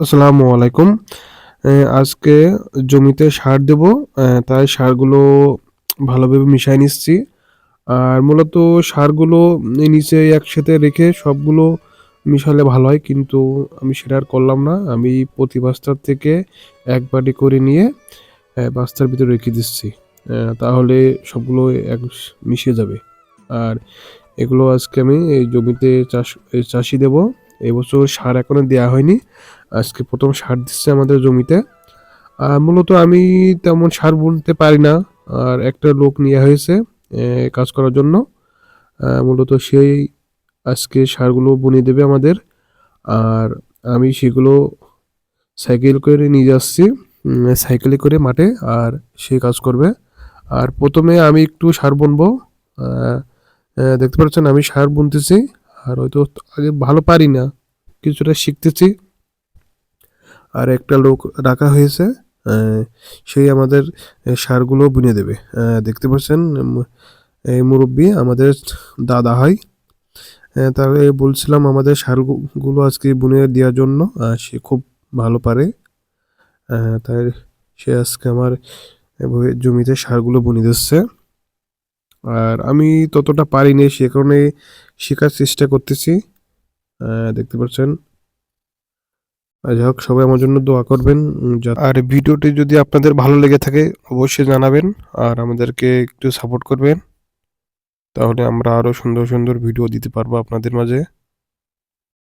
আসসালামু আলাইকুম। আজকে জমিতে সার দেব তাই সারগুলো ভালোভাবে মিশিয়ে নিচ্ছি। আর মূলত সারগুলো নিচে একসাথে রেখে সবগুলো মিশালে ভালো হয়, কিন্তু আমি সেটা আর করলাম না। আমি প্রতি বস্তার থেকে এক বাটি করে নিয়ে বস্তার ভিতরে রেখে দিচ্ছি। তাহলে সবগুলো এক মিশে যাবে। আর এগুলো আজকে আমি এই জমিতে চাষ চাষি দেব। এবছর সার এখনও দেওয়া হয়নি। আজকে প্রথম সার দিচ্ছে আমাদের জমিতে। মূলত আমি তেমন সার বুনতে পারি না, আর একটা লোক নেওয়া হয়েছে কাজ করার জন্য। মূলত সেই আজকে সারগুলো বুনিয়ে দেবে আমাদের, আর আমি সেগুলো সাইকেল করে নিয়ে যাচ্ছি সাইকেলে করে মাঠে, আর সে কাজ করবে। আর প্রথমে আমি একটু সার বুনবো দেখতে পাচ্ছেন আমি সার বুনতেছি, আর হয়তো আগে ভালো পারি না, কিছুটা শিখতেছি। আর একটা লোক রাখা হয়েছে সেই আমাদের সারগুলো বুনে দেবে। দেখতে পাচ্ছেন এই মুরব্বী আমাদের দাদা হয়। তাহলে বলছিলাম আমাদের সারগুলো আজকে বুনে দেওয়ার জন্য সে খুব ভালো পারে। তাই সে আজকে আমার জমিতে সারগুলো বুনে দিচ্ছে। আর আমি ততটা পারিনি, সে কারণে শেখার চেষ্টা করতেছি। দেখতে পাচ্ছেন যাই হোক, সবাই আমার জন্য দোয়া করবেন আর ভিডিওটি যদি আপনাদের ভালো লেগে থাকে, অবশ্যই জানাবেন, আর আমাদেরকে একটু সাপোর্ট করবেন, তাহলে আমরা আরও সুন্দর সুন্দর ভিডিও দিতে পারব আপনাদের মাঝে।